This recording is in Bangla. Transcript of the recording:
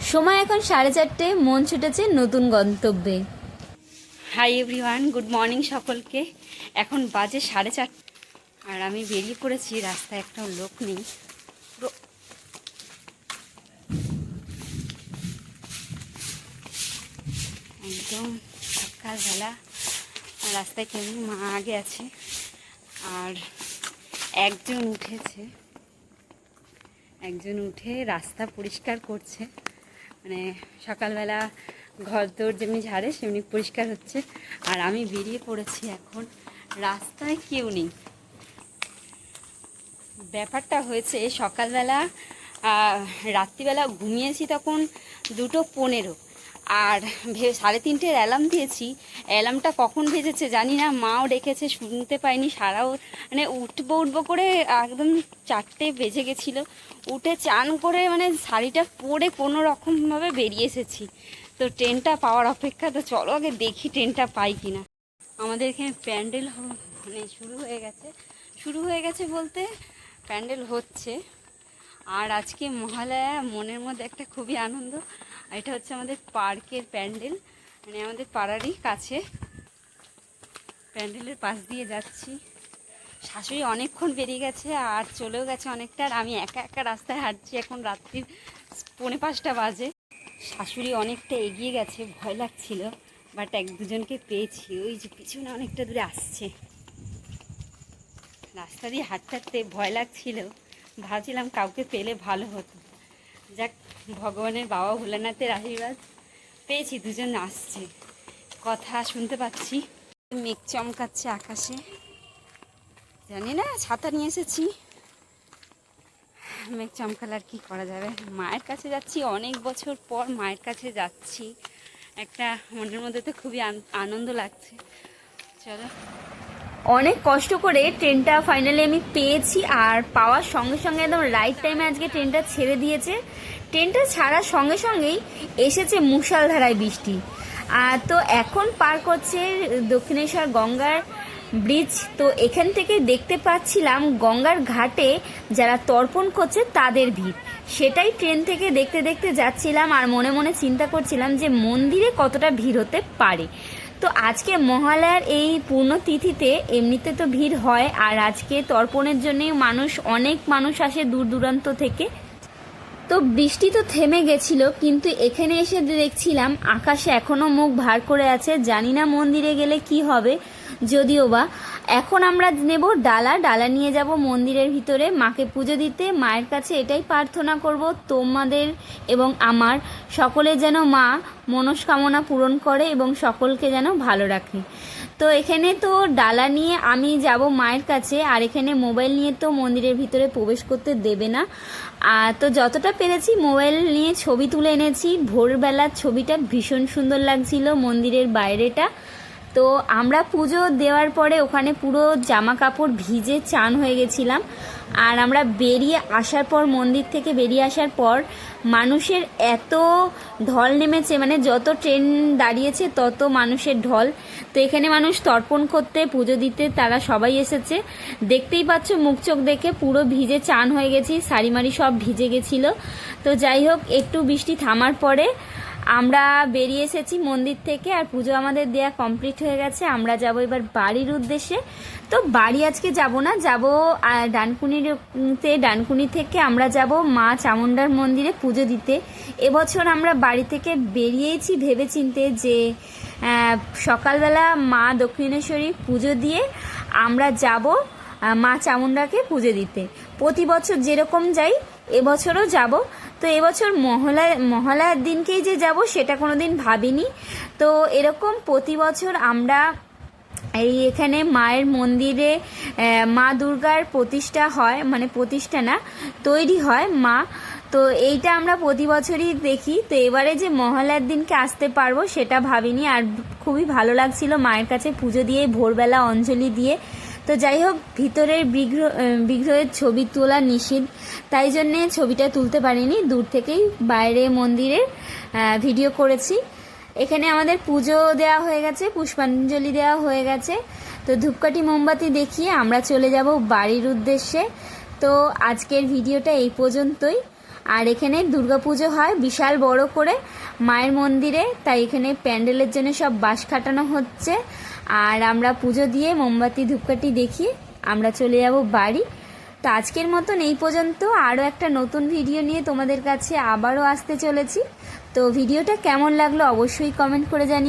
সময় এখন সাড়ে চারটে, মন ছুটেছে নতুন গন্তব্যে। হাই এভরিওয়ান গুড মর্নিং সকলকে। এখন বাজে সাড়ে চার আর আমি বেরিয়ে পড়েছি, রাস্তায় একটা লোক নেই। একদম সকালবেলা। রাস্তায় কেউ মা আগে আছে। আর একজন উঠেছে। একজন উঠে রাস্তা পরিষ্কার করছে। মানে সকালবেলা ঘর দৌড় যেমনি ঝাড়ে, সেমনি পরিষ্কার হচ্ছে। আর আমি বেরিয়ে পড়েছি এখন। রাস্তায় কেউ নেই। ব্যাপারটা হয়েছে, সকালবেলা রাত্রিবেলা ঘুমিয়েছি তখন দুটো পনেরো। আর ভে, সাড়ে তিনটের অ্যালার্ম দিয়েছি। অ্যালার্মটা কখন ভেজেছে জানি না, মাও ডেকেছে, শুনতে পাইনি, সারাও মানে উঠবো উঠবো করে একদম চারটে বেজে গেছিল। উঠে চান করে মানে শাড়িটা পরে কোনো রকমভাবে বেরিয়ে এসেছি। তো ট্রেনটা পাওয়ার অপেক্ষা, তো চলো আগে দেখি ট্রেনটা পাই কিনা। আমাদের এখানে প্যান্ডেল মানে শুরু হয়ে গেছে। শুরু হয়ে গেছে বলতে প্যান্ডেল হচ্ছে। আর আজকে মহালয়া, মনের মধ্যে একটা খুবই আনন্দ। এটা হচ্ছে আমাদের পার্কের প্যান্ডেল। মানে আমাদের পাড়ারই কাছে। প্যান্ডেলের পাশ দিয়ে যাচ্ছি। শাশুড়ি অনেকক্ষণ বেরিয়ে গেছে আর চলেও গেছে অনেকটা। আর আমি একা একা রাস্তায় হাঁটছি এখন রাত্রির পৌনে পাঁচটা বাজে। শাশুড়ি অনেকটা এগিয়ে গেছে, ভয় লাগছিল বাট এক দুজনকে পেয়েছি। ওই যে পিছনে অনেকটা দূরে আসছে। রাস্তা দিয়ে হাঁটতে হাঁটতে ভয় লাগছিল। ভাবছিলাম কাউকে পেলে ভালো হতো। যাক, ভগবানের বাবা ভোলানাথের আশীর্বাদ পেয়েছি, দুজন আসছে। কথা শুনতে পাচ্ছি। মেঘ চমকাচ্ছে আকাশে। জানি না, ছাতা নিয়ে এসেছি। মেঘ চমকালে আর কী করা যাবে? মায়ের কাছে যাচ্ছি, অনেক বছর পর মায়ের কাছে যাচ্ছি। একটা মনের মধ্যে তো খুবই আন- আনন্দ লাগছে। চলো। অনেক কষ্ট করে ট্রেনটা ফাইনালি আমি পেয়েছি আর পাওয়ার সঙ্গে সঙ্গে একদম রাইট টাইমে আজকে ট্রেনটা ছেড়ে দিয়েছে। ট্রেনটা ছাড়ার সঙ্গে সঙ্গেই এসেছে মুষালধারায় বৃষ্টি। আর তো এখন পার করছে দক্ষিণেশ্বর গঙ্গার ব্রিজ তো এখান থেকে দেখতে পাচ্ছিলাম গঙ্গার ঘাটে যারা তর্পণ করছে তাদের ভিড়। সেটাই ট্রেন থেকে দেখতে দেখতে যাচ্ছিলাম আর মনে মনে চিন্তা করছিলাম যে মন্দিরে কতটা ভিড় হতে পারে। তো আজকে মহালয়ার এই পূর্ণ তিথিতে এমনিতে তো ভিড় হয়, আর আজকে তর্পণের জন্য মানুষ, অনেক মানুষ আসে দূর দূরান্ত থেকে। তো বৃষ্টি তো থেমে গেছিল, কিন্তু এখানে এসে দেখছিলাম আকাশে এখনও মুখ ভার করে আছে। জানি না মন্দিরে গেলে কি হবে, যদিও বা। এখন আমরা নেব ডালা ডালা নিয়ে যাব মন্দিরের ভিতরে। মাকে পুজো দিতে, মায়ের কাছে এটাই প্রার্থনা করব, তোমাদের এবং আমার, সকলে যেন মা মনস্কামনা পূরণ করে এবং সকলকে যেন ভালো রাখে। তো এখানে তো ডালা নিয়ে আমি যাব মায়ের কাছে, আর এখানে মোবাইল নিয়ে তো মন্দিরের ভিতরে প্রবেশ করতে দেবে না। আর তো যতটা পেরেছি মোবাইল নিয়ে ছবি তুলে এনেছি। ভোরবেলার ছবিটা ভীষণ সুন্দর লাগছিল মন্দিরের বাইরেটা। তো আমরা পুজো দেওয়ার পরে ওখানে পুরো জামা কাপড় ভিজে চান হয়ে গেছিলাম। আর আমরা বেরিয়ে আসার পর, মন্দির থেকে বেরিয়ে আসার পর মানুষের এত ঢল নেমেছে মানে যত ট্রেন দাঁড়িয়েছে তত মানুষের ঢল। তো এখানে মানুষ তর্পণ করতে, পুজো দিতে, তারা সবাই এসেছে। দেখতেই পাচ্ছ, মুখ চোখ দেখে পুরো ভিজে চান হয়ে গেছি শাড়ি মাড়ি সব ভিজে গেছিল। তো যাই হোক, একটু বৃষ্টি থামার পরে আমরা বেরিয়ে এসেছি মন্দির থেকে, আর পুজো আমাদের দেয়া কমপ্লিট হয়ে গেছে। আমরা যাব এবার বাড়ির উদ্দেশ্যে। তো বাড়ি আজকে যাব না, যাব ডানকুনিতে ডানকুনি থেকে আমরা যাব মা চামুন্ডার মন্দিরে পুজো দিতে। এবছর আমরা বাড়ি থেকে বেরিয়েছি ভেবেচিন্তে যে সকালবেলা মা দক্ষিণেশ্বরী পুজো দিয়ে আমরা যাব মা চামুন্ডাকে পুজো দিতে। প্রতি বছর যেরকম যাই, এবছরও যাব। তো এবছর মহলা মহালয়ার দিনকেই যে যাব সেটা কোনো দিন ভাবিনি। তো এরকম প্রতি বছর আমরা এই এখানে মায়ের মন্দিরে মা দুর্গার প্রতিষ্ঠা হয় মানে প্রতিষ্ঠা না, তৈরি হয় মা। তো এইটা আমরা প্রতি বছরই দেখি। তো এবারে যে মহালয়ার দিনকে আসতে পারব সেটা ভাবিনি। আর খুবই ভালো লাগছিল মায়ের কাছে পুজো দিয়ে, ভোরবেলা অঞ্জলি দিয়ে। তো যাই হোক ভিতরের বিগ্রহ বিগ্রহের ছবি তোলা নিষিদ্ধ। তাই জন্যে ছবিটা তুলতে পারিনি, দূর থেকেই বাইরে মন্দিরের ভিডিও করেছি। এখানে আমাদের পুজো দেওয়া হয়ে গেছে, পুষ্পাঞ্জলি দেওয়া হয়ে গেছে। তো ধূপকাঠি মোমবাতি দেখিয়ে আমরা চলে যাব বাড়ির উদ্দেশ্যে। তো আজকের ভিডিওটা এই পর্যন্তই। আর এখানে দুর্গাপুজো হয় বিশাল বড় করে, মায়ের মন্দিরে। তাই এখানে প্যান্ডেলের জন্য সব বাঁশ খাটানো হচ্ছে। আর আমরা পুজো দিয়ে মোমবাতি, ধূপকাঠি দেখিয়ে আমরা চলে যাব বাড়ি। তো আজকের মতন এই পর্যন্ত। আরও একটা নতুন ভিডিও নিয়ে তোমাদের কাছে আবারও আসতে চলেছি। তো ভিডিওটা কেমন লাগল অবশ্যই কমেন্ট করে জানিয়ে